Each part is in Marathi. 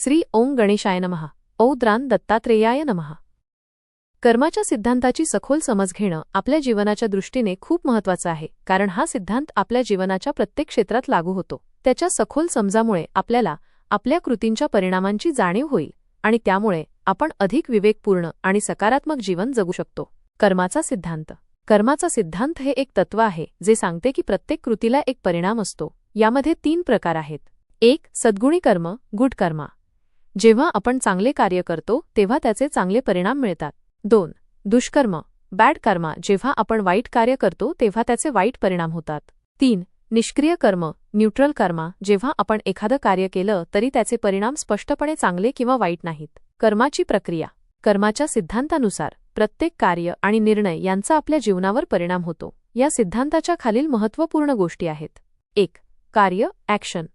श्री ओं गणेशाय नमः. औद्रान दत्तात्रेयाय नमः. कर्माच्या सिद्धांताची सखोल समज घेणं आपल्या जीवनाच्या दृष्टीने खूप महत्वाचं आहे कारण हा सिद्धांत आपल्या जीवनाच्या प्रत्येक क्षेत्रात लागू होतो. त्याच्या सखोल समजामुळे आपल्याला आपल्या कृतींच्या परिणामांची जाणीव होईल आणि त्यामुळे आपण अधिक विवेकपूर्ण आणि सकारात्मक जीवन जगू शकतो. कर्माचा सिद्धांत. कर्माचा सिद्धांत हे एक तत्व आहे जे सांगते की प्रत्येक कृतीला एक परिणाम असतो. यामध्ये तीन प्रकार आहेत. एक सद्गुणी कर्म गुड कर्मा जेव्हा आपण चांगले कार्य करतो तेव्हा त्याचे चांगले परिणाम मिळतात. दोन दुष्कर्म. बॅड कर्मा. जेव्हा आपण वाईट कार्य करतो तेव्हा त्याचे वाईट परिणाम होतात. तीन निष्क्रिय कर्म. न्यूट्रल कर्मा. जेव्हा आपण एखादं कार्य केलं तरी त्याचे परिणाम स्पष्टपणे चांगले किंवा वाईट नाहीत. कर्माची प्रक्रिया. कर्माच्या सिद्धांतानुसार प्रत्येक कार्य आणि निर्णय यांचा आपल्या जीवनावर परिणाम होतो. या सिद्धांताच्या खालील महत्त्वपूर्ण गोष्टी आहेत. एक कार्य ॲक्शन.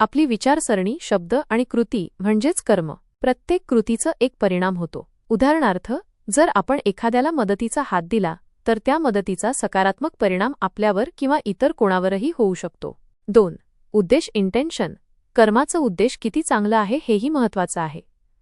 आपली विचारसरणी शब्द आणि कृती म्हणजेच कर्म. प्रत्येक कृतीचं एक परिणाम होतो. उदाहरणार्थ जर आपण एखाद्याला मदतीचा हात दिला तर त्या मदतीचा सकारात्मक परिणाम आपल्यावर किंवा इतर कोणावरही होऊ शकतो. दोन उद्देश इंटेन्शन कर्माचं उद्देश किती चांगलं आहे हेही महत्वाचं आहे.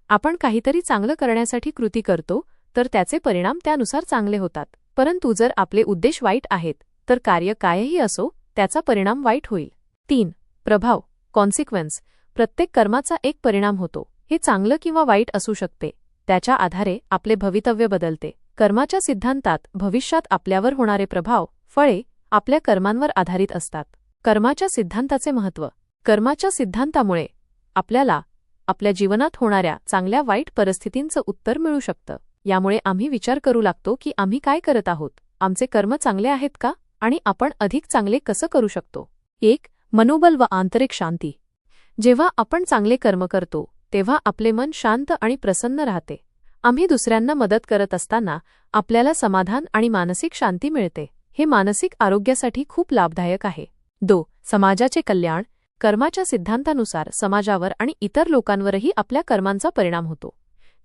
आपण काहीतरी चांगलं करण्यासाठी कृती करतो तर त्याचे परिणाम त्यानुसार चांगले होतात. परंतु जर आपले उद्देश वाईट आहेत तर कार्य कायही असो त्याचा परिणाम वाईट होईल. तीन प्रभाव. कॉन्सिक्वेन्स प्रत्येक कर्माचा एक परिणाम होतो. हे चांगलं किंवा वाईट असू शकते. त्याच्या आधारे आपले भवितव्य बदलते. कर्माच्या सिद्धांतात भविष्यात आपल्यावर होणारे प्रभाव फळे आपल्या कर्मांवर आधारित असतात. कर्माच्या सिद्धांताचे महत्त्व. कर्माच्या सिद्धांतामुळे आपल्याला आपल्या जीवनात होणाऱ्या चांगल्या वाईट परिस्थितींचं उत्तर मिळू शकतं. यामुळे आम्ही विचार करू लागतो की आम्ही काय करत आहोत? आमचे कर्म चांगले आहेत का? आणि आपण अधिक चांगले कसं करू शकतो? एक मनोबल व आंतरिक शांती. जेव्हा आपण चांगले कर्म करतो तेव्हा आपले मन शांत आणि प्रसन्न राहते. आम्ही दुसऱ्यांना मदत करत असताना आपल्याला समाधान आणि मानसिक शांती मिळते. हे मानसिक आरोग्यासाठी खूप लाभदायक आहे. दो समाजाचे कल्याण. कर्माच्या सिद्धांतानुसार समाजावर आणि इतर लोकांवरही आपल्या कर्मांचा परिणाम होतो.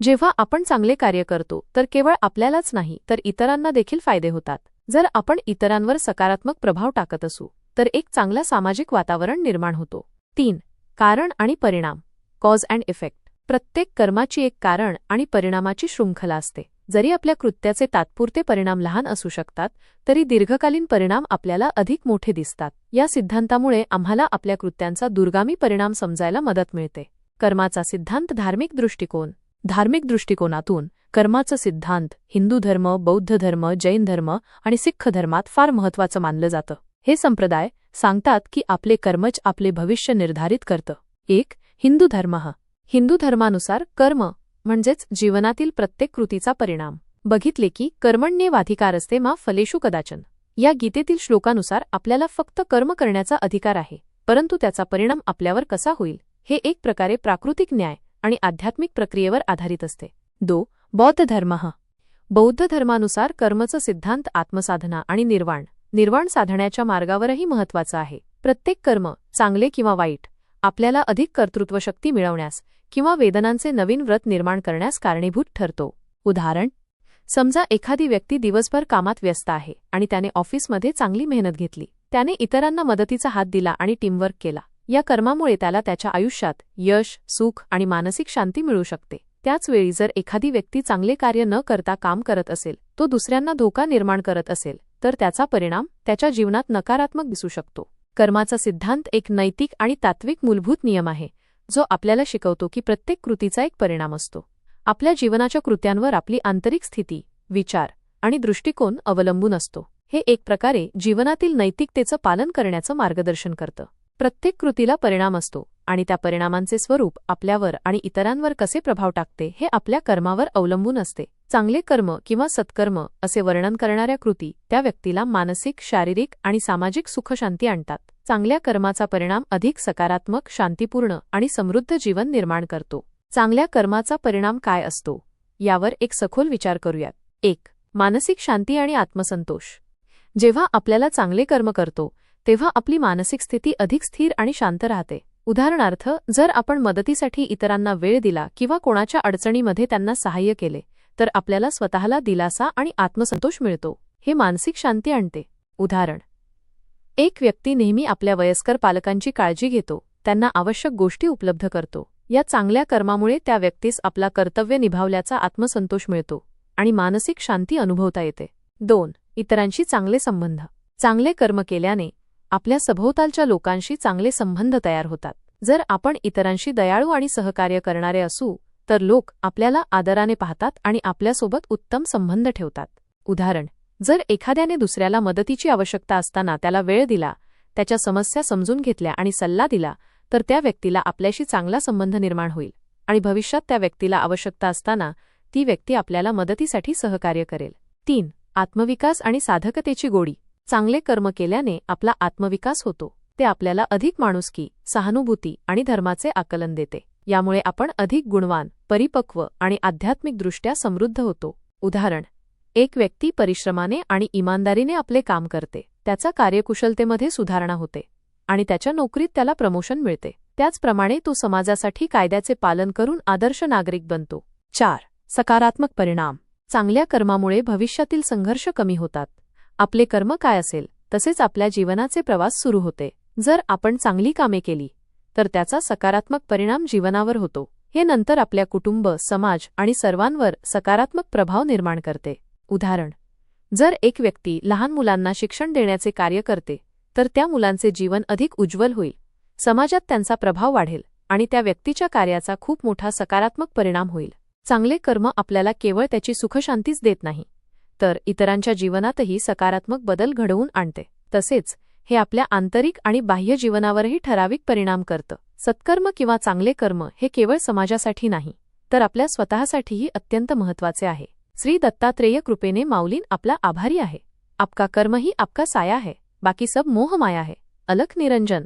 जेव्हा आपण चांगले कार्य करतो तर केवळ आपल्यालाच नाही तर इतरांना देखील फायदे होतात. जर आपण इतरांवर सकारात्मक प्रभाव टाकत असू तर एक चांगला सामाजिक वातावरण निर्माण होतो. तीन कारण आणि परिणाम. Cause and effect. प्रत्येक कर्माची एक कारण आणि परिणामाची शृंखला असते. जरी आपल्या कृत्याचे तात्पुरते परिणाम लहान असू शकतात तरी दीर्घकालीन परिणाम आपल्याला अधिक मोठे दिसतात. या सिद्धांतामुळे आम्हाला आपल्या कृत्यांचा दुर्गामी परिणाम समजायला मदत मिळते. कर्माचा सिद्धांत धार्मिक दृष्टिकोन. धार्मिक दृष्टिकोनातून कर्माचं सिद्धांत हिंदू धर्म बौद्ध धर्म जैन धर्म आणि सिख धर्मात फार महत्वाचं मानलं जातं. हे संप्रदाय सांगतात की आपले कर्मच आपले भविष्य निर्धारित करतं. एक हिंदू धर्म. हिंदू धर्मानुसार कर्म म्हणजेच जीवनातील प्रत्येक कृतीचा परिणाम. बघितले की कर्मण्येवाधिकार असते मा फलेशू कदाचन. या गीतेतील श्लोकानुसार आपल्याला फक्त कर्म करण्याचा अधिकार आहे परंतु त्याचा परिणाम आपल्यावर कसा होईल हे एक प्रकारे प्राकृतिक न्याय आणि आध्यात्मिक प्रक्रियेवर आधारित असते. दो बौद्ध धर्म. बौद्ध धर्मानुसार कर्मचं सिद्धांत आत्मसाधना आणि निर्वाण. निर्वाण साधण्याच्या मार्गावरही महत्वाचं आहे. प्रत्येक कर्म चांगले किंवा वाईट आपल्याला अधिक कर्तृत्वशक्ती मिळवण्यास किंवा वेदनांचे नवीन व्रत निर्माण करण्यास कारणीभूत ठरतो. उदाहरण समजा एखादी व्यक्ती दिवसभर कामात व्यस्त आहे आणि त्याने ऑफिसमध्ये चांगली मेहनत घेतली. त्याने इतरांना मदतीचा हात दिला आणि टीमवर्क केला. या कर्मामुळे त्याला त्याच्या आयुष्यात यश सुख आणि मानसिक शांती मिळू शकते. त्याचवेळी जर एखादी व्यक्ती चांगले कार्य न करता काम करत असेल तो दुसऱ्यांना धोका निर्माण करत असेल तर त्याचा परिणाम त्याच्या जीवनात नकारात्मक दिसू शकतो. कर्माचा सिद्धांत एक नैतिक आणि तात्विक मूलभूत नियम आहे जो आपल्याला शिकवतो की प्रत्येक कृतीचा एक परिणाम असतो. आपल्या जीवनाच्या कृत्यांवर आपली आंतरिक स्थिती विचार आणि दृष्टिकोन अवलंबून असतो. हे एक प्रकारे जीवनातील नैतिकतेचं पालन करण्याचं मार्गदर्शन करतं. प्रत्येक कृतीला परिणाम असतो आणि त्या परिणामांचे स्वरूप आपल्यावर आणि इतरांवर कसे प्रभाव टाकते हे आपल्या कर्मावर अवलंबून असते. चांगले कर्म किंवा सत्कर्म असे वर्णन करणाऱ्या कृती त्या व्यक्तीला मानसिक शारीरिक आणि सामाजिक सुखशांती आणतात. चांगल्या कर्माचा परिणाम अधिक सकारात्मक शांतीपूर्ण आणि समृद्ध जीवन निर्माण करतो. चांगल्या कर्माचा परिणाम काय असतो? यावर एक सखोल विचार करूयात. एक मानसिक शांती आणि आत्मसंतोष. जेव्हा आपल्याला चांगले कर्म करतो तेव्हा आपली मानसिक स्थिती अधिक स्थिर आणि शांत राहते. उदाहरणार्थ जर आपण मदतीसाठी इतरांना वेळ दिला किंवा कोणाच्या अडचणीमध्ये त्यांना सहाय्य केले तर आपल्याला स्वतःला दिलासा आणि आत्मसंतोष मिळतो. हे मानसिक शांती आणते. उदाहरण. एक व्यक्ती नेहमी आपल्या वयस्कर पालकांची काळजी घेतो त्यांना आवश्यक गोष्टी उपलब्ध करतो. या चांगल्या कर्मामुळे त्या व्यक्तीस आपला कर्तव्य निभावल्याचा आत्मसंतोष मिळतो आणि मानसिक शांती अनुभवता येते. दोन. इतरांशी चांगले संबंध. चांगले कर्म केल्याने आपल्या सभोवतालच्या लोकांशी चांगले संबंध तयार होतात. जर आपण इतरांशी दयाळू आणि सहकार्य करणारे असू तर लोक आपल्याला आदराने पाहतात आणि आपल्यासोबत उत्तम संबंध ठेवतात. उदाहरण जर एखाद्याने दुसऱ्याला मदतीची आवश्यकता असताना त्याला वेळ दिला त्याच्या समस्या समजून घेतल्या आणि सल्ला दिला तर त्या व्यक्तीला आपल्याशी चांगला संबंध निर्माण होईल आणि भविष्यात त्या व्यक्तीला आवश्यकता असताना ती व्यक्ती आपल्याला मदतीसाठी सहकार्य करेल. तीन आत्मविकास आणि साधकतेची गोडी. चांगले कर्म केल्याने आपला आत्मविकास होतो. ते आपल्याला अधिक माणुसकी सहानुभूती आणि धर्माचे आकलन देते. यामुळे आपण अधिक गुणवान परिपक्व आणि आध्यात्मिकदृष्ट्या समृद्ध होतो. उदाहरण एक व्यक्ती परिश्रमाने आणि इमानदारीने आपले काम करते. त्याचा कार्यकुशलतेमध्ये सुधारणा होते आणि त्याच्या नोकरीत त्याला प्रमोशन मिळते. त्याचप्रमाणे तो समाजासाठी कायद्याचे पालन करून आदर्श नागरिक बनतो. चार सकारात्मक परिणाम. चांगल्या कर्मामुळे भविष्यातील संघर्ष कमी होतात. आपले कर्म काय असेल तसेच आपल्या जीवनाचे प्रवास सुरू होते. जर आपण चांगली कामे केली तर त्याचा सकारात्मक परिणाम जीवनावर होतो. हे नंतर आपल्या कुटुंब समाज आणि सर्वांवर सकारात्मक प्रभाव निर्माण करते. उदाहरण जर एक व्यक्ती लहान मुलांना शिक्षण देण्याचे कार्य करते तर त्या मुलांचे जीवन अधिक उज्ज्वल होईल. समाजात त्यांचा प्रभाव वाढेल आणि त्या व्यक्तीच्या कार्याचा खूप मोठा सकारात्मक परिणाम होईल. चांगले कर्म आपल्याला केवळ त्याची सुखशांतीच देत नाही तर इतरांच्या जीवनातही सकारात्मक बदल घडवून आणते. तसेच हे आपल्या आंतरिक आणि बाह्य जीवनावरही ठराविक परिणाम करतं. सत्कर्म किंवा चांगले कर्म हे केवळ समाजासाठी नाही तर आपल्या स्वतःसाठीही अत्यंत महत्त्वाचे आहे. श्री दत्तात्रेय कृपेने माऊलीन आपला आभारी आहे. आपका कर्म ही आपका साया है बाकी सब मोह माया है अलख निरंजन.